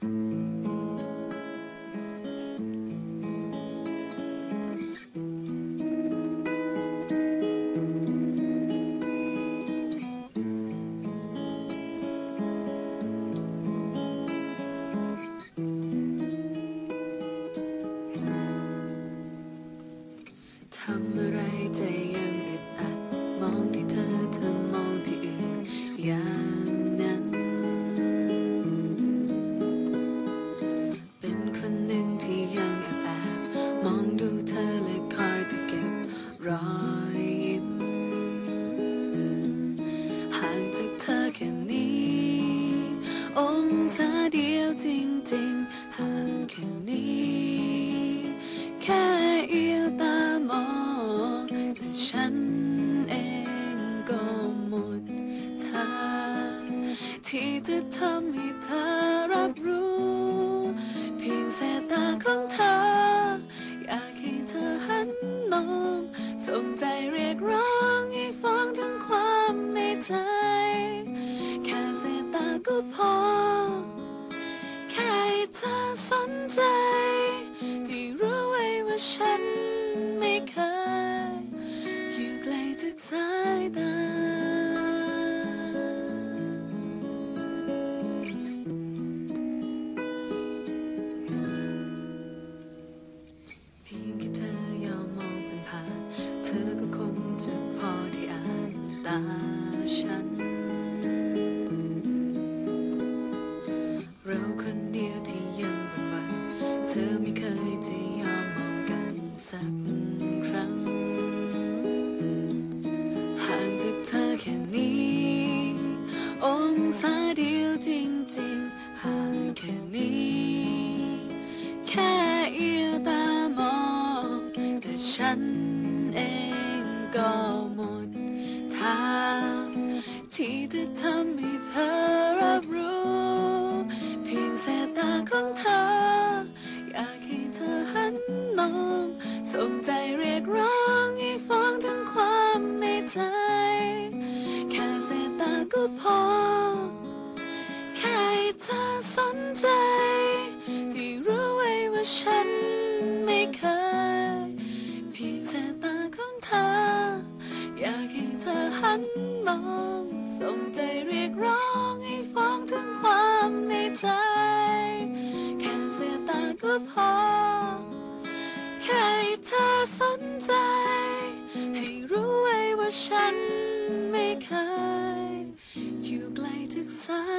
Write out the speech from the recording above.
ทำอะไรใจยังอึดอัดมองที่เธอเธอมองที่อื่นอย่า เองก็หมดทางที่จะทำให้เธอรับรู้ เพียงสายตาของเธอ อยากให้เธอหันมองส่งใจเรียกร้องให้ฟ้องถึงความในใจ แค่สายตาก็พอ แค่ให้เธอสนใจให้รู้ไว้ว่าฉัน ฉัน เราคนเดียวที่ยังระวังเธอไม่เคยจะยอมมองกันสักครั้ง ห่างจากเธอแค่นี้ องศาเดียวจริงๆ ห่างแค่นี้ แค่เอียวตามองแต่ฉันเองก็หมดางที่จะทำให้เธอรับรู้ เพียงสายตาของเธอ อยากให้เธอหันมองส่งใจเรียกร้องให้ฟ้องถึงความในใจ แค่สายตาก็พอ แค่เธอสนใจให้รู้ไว้ว่าฉัน นมองส่งใจเรียกร้องให้ฟ้องถึงความในใจ แค่เสียตาก็พอ แค่เธอสนใจ ให้รู้ไว้ว่าฉันไม่เคย อยู่ไกลจากสาย